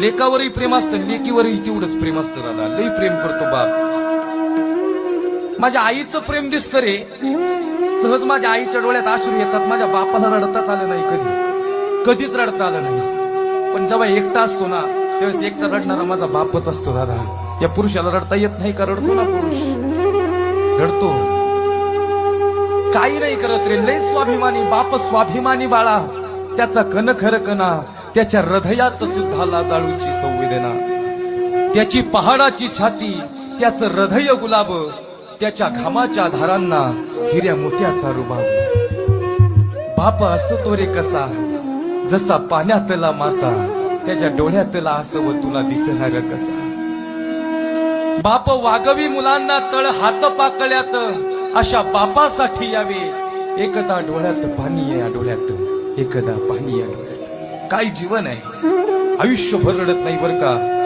लेकावरही प्रेम असतं लेकीवरही तेवढंच प्रेम असतं दादा लई प्रेम करतो बाप. माझ्या आईचं प्रेम दिसतं रे. सहज माझ्या आईच्या डोळ्यात आश्रू येतात. माझ्या बापाला रडताच आलं नाही कधी. कधीच रडता आलं नाही. पण जेव्हा एकटा असतो ना त्यावेळेस एकटा रडणारा माझा बापच असतो दादा या पुरुषाला रडता येत नाही का? रडतो ना पुरुष. रडतो. काही नाही करत रे. लय स्वाभिमानी बाप स्वाभिमानी बाळा. त्याचा कन खर कना त्याच्या हृदयात सुद्धा लाजाळूची संवेदना. त्याची पहाडाची छाती त्याचं हृदय गुलाब त्याच्या घामाच्या धारांना हिऱ्या मोत्याचा रुबाब. बाप असतो रे कसा जसा पाण्यातला मासा त्याच्या डोळ्यातला असव तुला दिसणार कसा. बाप वागवी मुलांना तळ हात पाकळ्यात अशा बापासाठी यावे. एकदा डोळ्यात पाणी या डोळ्यात एकदा पाणी या डोळ्यात. काय जीवन आहे. आयुष्यभर रडत नाही बर का?